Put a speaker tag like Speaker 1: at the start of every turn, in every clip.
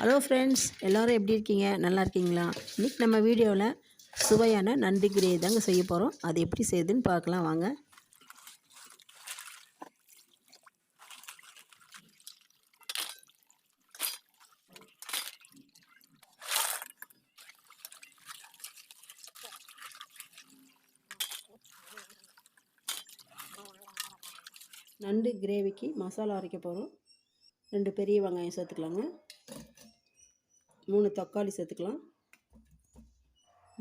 Speaker 1: hello friends எல்லோரும் எப்படி இருக்கீங்க நல்லா இருக்கீங்களா இன்றைக்கி நம்ம வீடியோவில் சுவையான நண்டு கிரேவி தாங்க செய்ய போகிறோம் அது எப்படி செய்யுதுன்னு பார்க்கலாம் வாங்க நண்டு கிரேவிக்கு மசாலா அரைக்க போகிறோம் ரெண்டு பெரிய வெங்காயம் சேர்த்துக்கலாங்க மூணு தக்காளி சேர்த்துக்கலாம்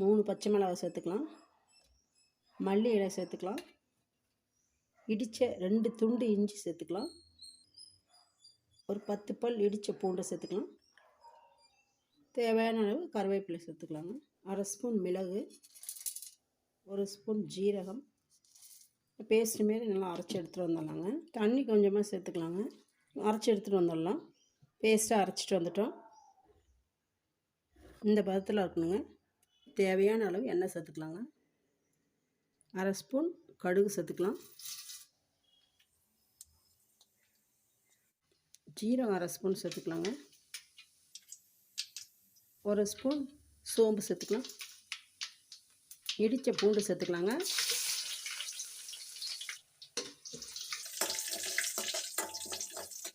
Speaker 1: மூணு பச்சை மிளகா சேர்த்துக்கலாம் மல்லி இலை சேர்த்துக்கலாம் இடித்த ரெண்டு துண்டு இஞ்சி சேர்த்துக்கலாம் ஒரு பத்து பல் இடித்த பூண்டை சேர்த்துக்கலாம் தேவையான அளவு கருவேப்பிலை சேர்த்துக்கலாங்க அரை ஸ்பூன் மிளகு ஒரு ஸ்பூன் ஜீரகம் பேஸ்ட் மாரி நல்லா அரைச்சி எடுத்துகிட்டு வந்துடலாங்க தண்ணி கொஞ்சமாக சேர்த்துக்கலாங்க அரைச்சி எடுத்துகிட்டு வந்துடலாம் பேஸ்ட்டாக அரைச்சிட்டு வந்துட்டோம் இந்த பதத்தில் இருக்கணுங்க தேவையான அளவு எண்ணெய் சேர்த்துக்கலாங்க அரை ஸ்பூன் கடுகு சேர்த்துக்கலாம் ஜீரகம் அரை ஸ்பூன் சேர்த்துக்கலாங்க ஒரு ஸ்பூன் சோம்பு சேர்த்துக்கலாம் இடித்த பூண்டு சேர்த்துக்கலாங்க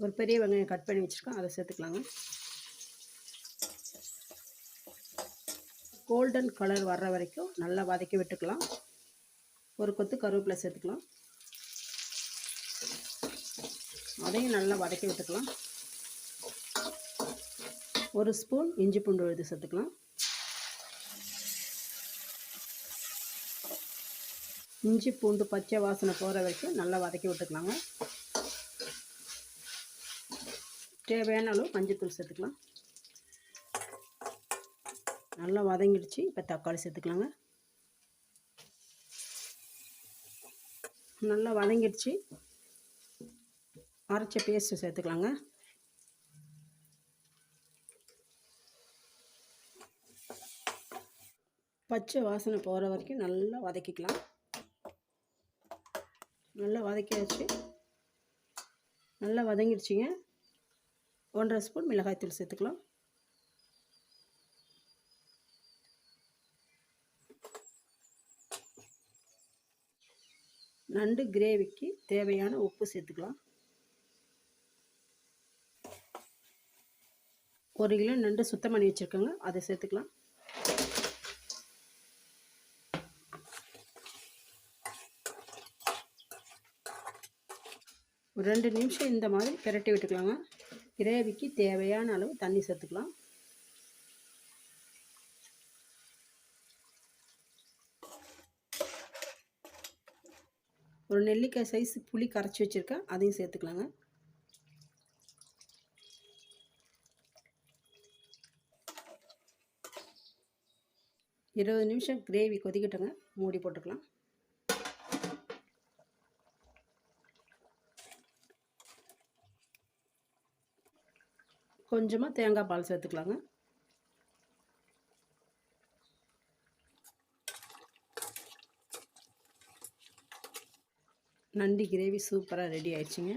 Speaker 1: ஒரு பெரிய வெங்காயம் கட் பண்ணி வச்சுருக்கோம் அதை சேர்த்துக்கலாங்க கோல்டன் கலர் வர்ற வரைக்கும் நல்லா வதக்கி விட்டுக்கலாம் ஒரு கொத்து கருவேப்பிலை சேர்த்துக்கலாம் அதையும் நல்லா வதக்கி விட்டுக்கலாம் ஒரு ஸ்பூன் இஞ்சி பூண்டு எழுதி சேர்த்துக்கலாம் இஞ்சி பூண்டு பச்சை வாசனை போகிற வரைக்கும் நல்லா வதக்கி விட்டுக்கலாங்க தேவையான அளவு மஞ்சள் தூள் சேர்த்துக்கலாம் நல்லா வதங்கிடுச்சு இப்போ தக்காளி சேர்த்துக்கலாங்க நல்லா வதங்கிடுச்சு அரைச்ச பேஸ்ட்டு சேர்த்துக்கலாங்க பச்சை வாசனை போகிற வரைக்கும் நல்லா வதக்கிக்கலாம் நல்லா வதக்கியாச்சு நல்லா வதங்கிடுச்சிங்க ஒன்றரை ஸ்பூன் மிளகாய்த்தூள் சேர்த்துக்கலாம் நண்டு கிரேவிக்கு தேவையான உப்பு சேர்த்துக்கலாம் ஒரு கிலோ நண்டு சுத்தம் பண்ணி வச்சுருக்கோங்க அதை சேர்த்துக்கலாம் ஒரு ரெண்டு நிமிஷம் இந்த மாதிரி பிரட்டி விட்டுக்கலாங்க கிரேவிக்கு தேவையான அளவு தண்ணி சேர்த்துக்கலாம் ஒரு நெல்லிக்காய் சைஸ் புளி கரைச்சி வச்சுருக்கேன் அதையும் சேர்த்துக்கலாங்க இருபது நிமிஷம் கிரேவி கொதிக்கிட்டோங்க மூடி போட்டுக்கலாம் கொஞ்சமாக தேங்காய் பால் சேர்த்துக்கலாங்க நண்டு கிரேவி சூப்பராக ரெடி ஆயிடுச்சுங்க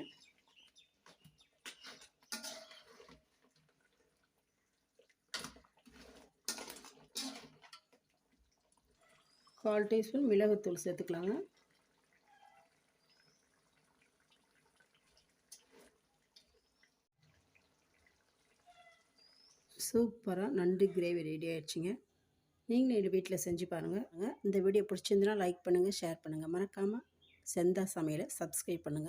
Speaker 1: கால் டீஸ்பூன் மிளகுத்தூள் சேர்த்துக்கலாங்க சூப்பராக நண்டு கிரேவி ரெடி ஆயிடுச்சுங்க நீங்களும் எங்கள் வீட்டில் செஞ்சு பாருங்கள் இந்த வீடியோ பிடிச்சிருந்துன்னா லைக் பண்ணுங்கள் ஷேர் பண்ணுங்கள் மறக்காமல் செந்தா சமையலை சப்ஸ்கிரைப் பண்ணுங்கள்